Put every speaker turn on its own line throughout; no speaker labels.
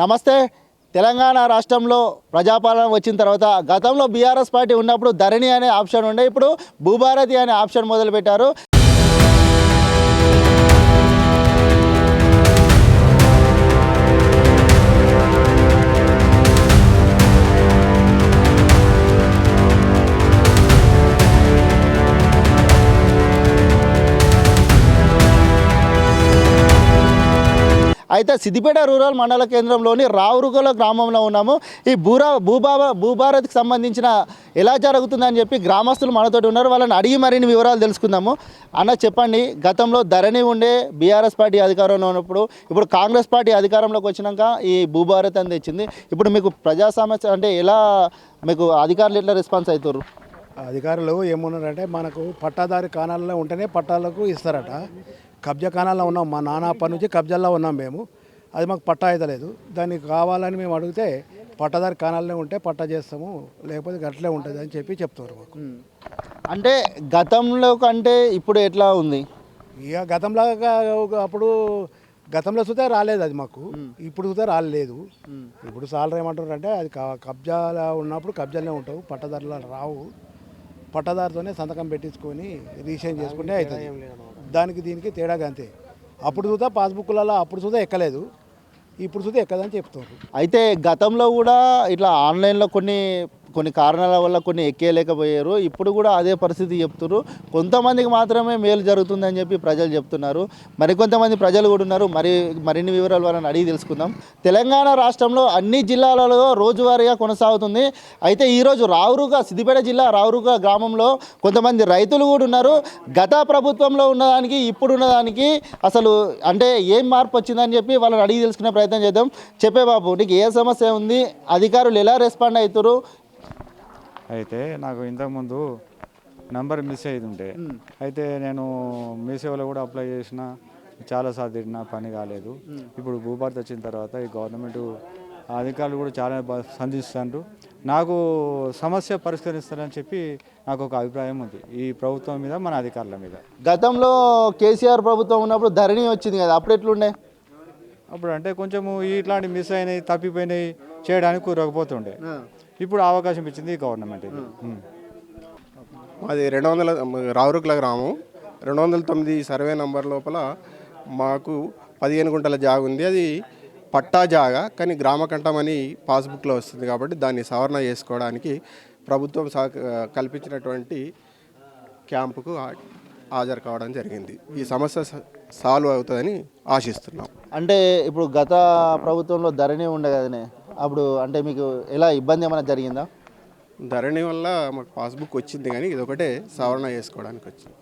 నమస్తే. తెలంగాణ రాష్ట్రంలో ప్రజాపాలన వచ్చిన తర్వాత గతంలో బీఆర్ఎస్ పార్టీ ఉన్నప్పుడు ధరణి అనే ఆప్షన్ ఉండే ఇప్పుడు భూభారతి అనే ఆప్షన్ మొదలుపెట్టారు. అయితే సిద్దిపేట రూరల్ మండల కేంద్రంలోని రావురుగల గ్రామంలో ఉన్నాము. ఈ భూరా భూభావ భూభారత్కి సంబంధించిన ఎలా జరుగుతుందని చెప్పి గ్రామస్తులు మనతోటి ఉన్నారు. వాళ్ళని అడిగి మరిన్ని వివరాలు తెలుసుకుందాము. అన్న చెప్పండి గతంలో ధరణి ఉండే బీఆర్ఎస్ పార్టీ అధికారంలో ఉన్నప్పుడు ఇప్పుడు కాంగ్రెస్ పార్టీ అధికారంలోకి వచ్చినాక ఈ భూభారత్ అని తెచ్చింది. ఇప్పుడు మీకు ప్రజా సమస్య అంటే ఎలా మీకు అధికారులు ఎట్లా రెస్పాన్స్ అవుతారు
అధికారులు ఏమున్నారంటే మనకు పట్టాదారి కాణాలలో ఉంటేనే పట్టాలకు ఇస్తారట. కబ్జా కాణాల్లో ఉన్నాం. మా నాన్న అప్పటి నుంచి కబ్జాల్లో ఉన్నాం మేము. అది మాకు పట్టా అవుతలేదు దానికి కావాలని మేము అడిగితే పట్టాదారి కాణాలనే ఉంటే పట్టా చేస్తాము లేకపోతే గట్లే ఉంటుంది అని చెప్పి చెప్తారు మాకు.
అంటే గతంలో కంటే ఇప్పుడు ఎట్లా ఉంది?
ఇక గతంలో అప్పుడు గతంలో చూస్తే రాలేదు అది మాకు. ఇప్పుడు చూస్తే రాలేదు. ఇప్పుడు సాలరీ ఏమంటారు అంటే అది కబ్జాలో ఉన్నప్పుడు కబ్జాలోనే ఉంటావు పట్టదారులు రావు. పట్టదారితోనే సంతకం పెట్టించుకొని రీసైన్ చేసుకుంటే అవుతుంది. దానికి దీనికి తేడాగా అంతే. అప్పుడు చూద్దా పాస్బుక్లలో అప్పుడు చూద్దా ఎక్కలేదు. ఇప్పుడు చూద్దా ఎక్కదని చెప్తారు.
అయితే గతంలో కూడా ఇట్లా ఆన్లైన్లో కొన్ని కొన్ని కారణాల వల్ల కొన్ని ఎక్కేయలేకపోయారు. ఇప్పుడు కూడా అదే పరిస్థితి చెప్తున్నారు కొంతమందికి మాత్రమే మేలు జరుగుతుందని చెప్పి ప్రజలు చెప్తున్నారు. మరికొంతమంది ప్రజలు కూడా ఉన్నారు. మరి మరిన్ని వివరాలు వాళ్ళని అడిగి తెలుసుకుందాం. తెలంగాణ రాష్ట్రంలో అన్ని జిల్లాలలో రోజువారీగా కొనసాగుతుంది. అయితే ఈరోజు రావురుగా సిద్దిపేట జిల్లా రావురుగా గ్రామంలో కొంతమంది రైతులు కూడా ఉన్నారు. గత ప్రభుత్వంలో ఉన్నదానికి ఇప్పుడున్న దానికి అసలు అంటే ఏం మార్పు వచ్చిందని చెప్పి వాళ్ళని అడిగి తెలుసుకునే ప్రయత్నం చేద్దాం. చెప్పే బాబు నీకు ఏ సమస్య ఉంది? అధికారులు ఎలా రెస్పాండ్ అవుతారు
అయితే నాకు ఇంతకుముందు నంబర్ మిస్ అయ్యింది ఉంటే అయితే నేను మీ సేవలో కూడా అప్లై చేసిన చాలాసార్లు తిరిగినా పని కాలేదు. ఇప్పుడు భూభారత్ వచ్చిన తర్వాత ఈ గవర్నమెంట్ అధికారులు కూడా చాలా సంధిస్తున్నారు నాకు సమస్య పరిష్కరిస్తారని చెప్పి నాకు ఒక అభిప్రాయం ఉంది. ఈ ప్రభుత్వం మీద మన అధికారుల మీద.
గతంలో కేసీఆర్ ప్రభుత్వం ఉన్నప్పుడు ధరణి వచ్చింది కదా అప్పుడు ఎట్లుండే?
అప్పుడు అంటే కొంచెము ఇట్లాంటి మిస్ అయినాయి తప్పిపోయినాయి చేయడానికి కుదరకపోతుండే. ఇప్పుడు అవకాశం ఇచ్చింది గవర్నమెంట్ ఇది ఉం.
మాది రెండు వందల రావురుకుల గ్రామం. రెండు వందల తొమ్మిది సర్వే నంబర్ లోపల మాకు పదిహేను గుంటల జాగ ఉంది. అది పట్టా జాగా కానీ గ్రామ కంఠమని పాస్బుక్లో వస్తుంది కాబట్టి దాన్ని సవరణ చేసుకోవడానికి ప్రభుత్వం సహక కల్పించినటువంటి క్యాంపుకు హాజరు కావడం జరిగింది. ఈ సమస్య సాల్వ్ అవుతుందని ఆశిస్తున్నాం.
అంటే ఇప్పుడు గత ప్రభుత్వంలో ధరణి ఉండే కదనే అప్పుడు అంటే మీకు ఎలా ఇబ్బంది ఏమైనా జరిగిందా?
ధరణి వల్ల మాకు పాస్బుక్ వచ్చింది కానీ ఇది ఒకటే సవరణ చేసుకోవడానికి వచ్చింది.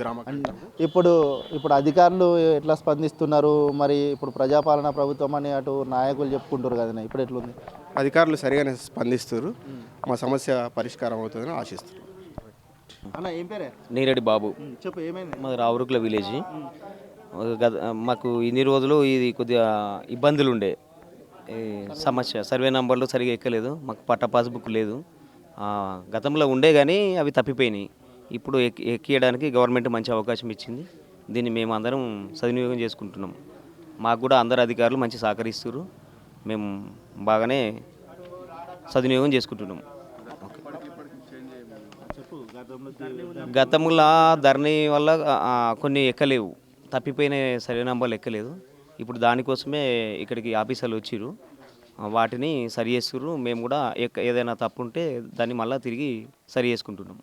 గ్రామ కంఠం
ఇప్పుడు ఇప్పుడు అధికారులు ఎట్లా స్పందిస్తున్నారు? మరి ఇప్పుడు ప్రజాపాలన ప్రభుత్వం అని అటు నాయకులు చెప్పుకుంటారు కదనే ఇప్పుడు ఎట్లుంది?
అధికారులు సరిగానే స్పందిస్తారు మా సమస్య పరిష్కారం అవుతుందని ఆశిస్తున్నాం
అన్న ఏం పేరే?
నీరెడ్డి బాబు.
చెప్పు ఏమైంది?
మాది రావురుకుల విలేజ్ గత మాకు ఇన్ని రోజులు ఇది కొద్దిగా ఇబ్బందులు ఉండే సమస్య సర్వే నంబర్లు సరిగా ఎక్కలేదు మాకు పట్ట పాస్బుక్ లేదు గతంలో ఉండే కానీ అవి తప్పిపోయినాయి ఇప్పుడు ఎక్కి ఎక్కియడానికి గవర్నమెంట్ మంచి అవకాశం ఇచ్చింది దీన్ని మేము అందరం సద్వినియోగం చేసుకుంటున్నాం మాకు కూడా అందరు అధికారులు మంచి సహకరిస్తారు మేము బాగానే సద్వినియోగం చేసుకుంటున్నాం గతంలో ధరణి వల్ల కొన్ని ఎక్కలేవు తప్పిపోయిన సర్వే నంబర్లు ఎక్కలేదు ఇప్పుడు దానికోసమే ఇక్కడికి ఆఫీసర్లు వచ్చిర్రు. వాటిని సరి చేస్తుర్రు. మేము కూడా ఎక్క- ఏదైనా తప్పు ఉంటే దాన్ని మళ్ళీ తిరిగి సరి చేసుకుంటున్నాం.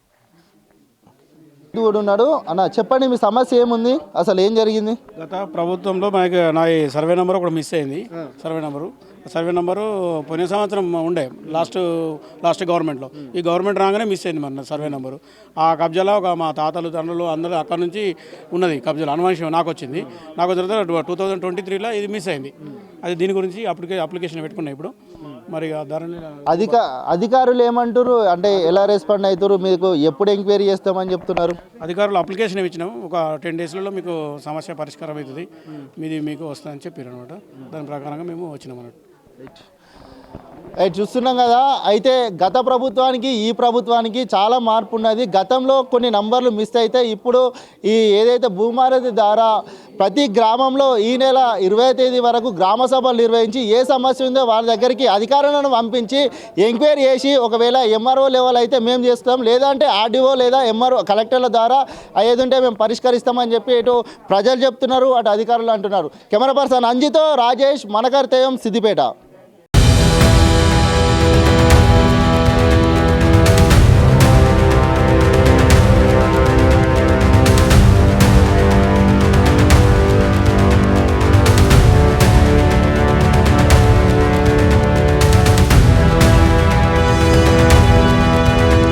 కూడా ఉన్నాడు. అన్న చెప్పండి మీ సమస్య ఏముంది? అసలు ఏం జరిగింది?
గత ప్రభుత్వంలో మనకి నా ఈ సర్వే నెంబర్ ఒకటి మిస్ అయింది. Survey number. సర్వే నెంబరు పోయిన సంవత్సరం ఉండే. లాస్ట్ లాస్ట్ గవర్నమెంట్లో. ఈ గవర్నమెంట్ రాగానే మిస్ అయింది మన సర్వే నెంబరు. ఆ కబ్జాలో ఒక మా తాతలు తండ్రులు అందరూ అక్కడ నుంచి ఉన్నది కబ్జాలో. అనుమానించం నాకు వచ్చింది. నాకు తర్వాత టూ థౌజండ్ ట్వంటీ త్రీలో ఇది మిస్ అయింది. అది దీని గురించి అప్లికే అప్లికేషన్ పెట్టుకున్నాయి ఇప్పుడు. మరి
అధిక అధికారులు ఏమంటారు అంటే ఎలా రెస్పాండ్ అవుతారు మీకు ఎప్పుడు ఎంక్వైరీ చేస్తామని చెప్తున్నారు?
అధికారులు అప్లికేషన్ ఇచ్చినాం. ఒక టెన్ డేస్లలో మీకు సమస్య పరిష్కారం అవుతుంది. మీది మీకు వస్తుందని చెప్పారు అనమాట దాని ప్రకారంగా మేము వచ్చినాం అన్నట్టు.
చూస్తున్నాం కదా. అయితే గత ప్రభుత్వానికి ఈ ప్రభుత్వానికి చాలా మార్పు ఉన్నది. గతంలో కొన్ని నంబర్లు మిస్ అయితే ఇప్పుడు ఈ ఏదైతే భూమారతి ద్వారా ప్రతి గ్రామంలో ఈ నెల ఇరవై తేదీ వరకు గ్రామ సభలు నిర్వహించి ఏ సమస్య ఉందో వాళ్ళ దగ్గరికి అధికారులను పంపించి ఎంక్వైరీ చేసి ఒకవేళ ఎంఆర్ఓ లెవెల్ అయితే మేము చేస్తాం. లేదంటే ఆర్డీఓ లేదా ఎంఆర్ఓ కలెక్టర్ల ద్వారా అయ్యేదుంటే మేము పరిష్కరిస్తామని చెప్పి ఇటు ప్రజలు చెప్తున్నారు అటు అధికారులు అంటున్నారు. కెమెరా పర్సన్ అంజితో రాజేష్ మనకర్తయం సిద్దిపేట.